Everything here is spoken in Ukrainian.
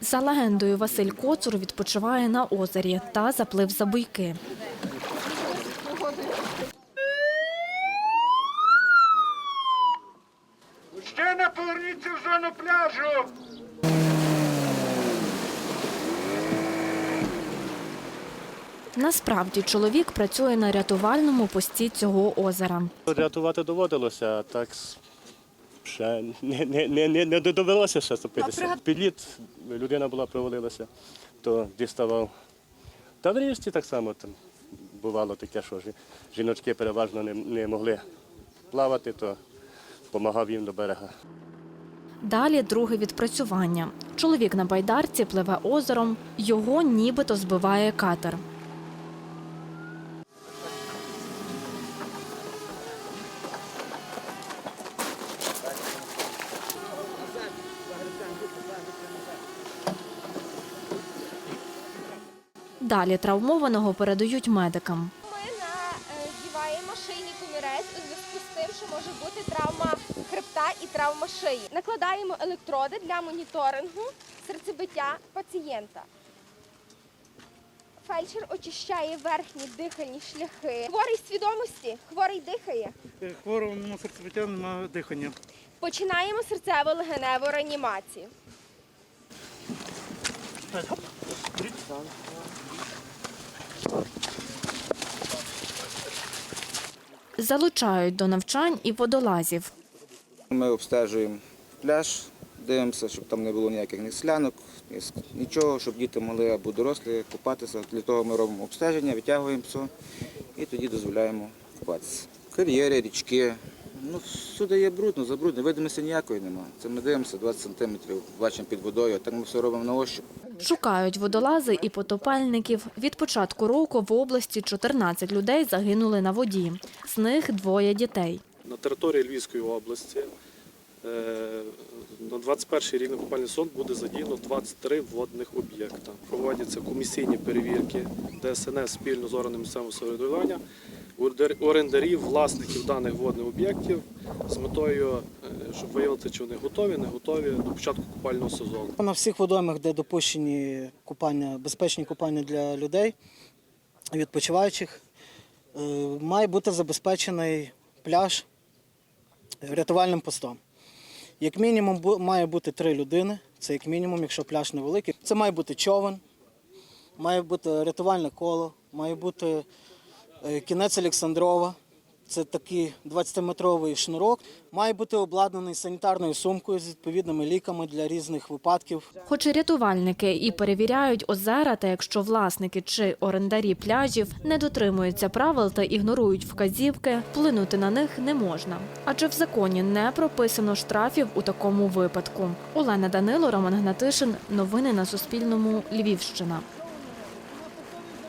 За легендою, Василь Коцур відпочиває на озері та заплив за буйки. Мужчина, поверніться в зону пляжу. Насправді чоловік працює на рятувальному пості цього озера. Рятувати доводилося, так ще не, не, не, не, не довелося ще ступитися. Підліт людина була провалилася, то діставав. Та в річці так само там бувало таке, що жіночки переважно не, не могли плавати, то допомагав їм до берега. Далі друге відпрацювання. Чоловік на байдарці пливе озером, його нібито збиває катер. Далі травмованого передають медикам. Ми надіваємо шийний комірець у зв'язку з тим, що може бути травма хребта і травма шиї. Накладаємо електроди для моніторингу серцебиття пацієнта. Фельдшер очищає верхні дихальні шляхи. Хворий свідомості, хворий дихає. Хворому на серцебиття немає дихання. Починаємо серцево-легеневу реанімацію. Залучають до навчань і водолазів. Ми обстежуємо пляж, дивимося, щоб там не було ніяких ні слянок, нічого, щоб діти могли або дорослі купатися. Для того ми робимо обстеження, витягуємо все і тоді дозволяємо купатися. Кар'єри, річки. Ну, всюди є брудно, забрудно, видимості ніякої немає. Це ми дивимося 20 сантиметрів, бачимо під водою, так ми все робимо на ощуп. Шукають водолази і потопельників. Від початку року в області 14 людей загинули на воді. З них двоє дітей. на території Львівської області е, на 21 рік купальний сон буде задіяно 23 водних об'єкта. Проводяться комісійні перевірки ДСНС спільно з органами місцевого самоврядування, орендарів, власників даних водних об'єктів з метою, е, щоб виявити, чи вони готові, не готові до початку купального сезону. На всіх водоймах, де допущені купання, безпечні купання для людей, відпочиваючих, е, має бути забезпечений пляж рятувальним постом. Як мінімум має бути три людини, це як мінімум, якщо пляж невеликий. Це має бути човен, має бути рятувальне коло, має бути кінець Олександрова. Це такий 20-метровий шнурок. Має бути обладнаний санітарною сумкою з відповідними ліками для різних випадків. Хоч і рятувальники і перевіряють озера, та якщо власники чи орендарі пляжів не дотримуються правил та ігнорують вказівки, вплинути на них не можна. Адже в законі не прописано штрафів у такому випадку. Олена Данило, Роман Гнатишин. Новини на Суспільному. Львівщина.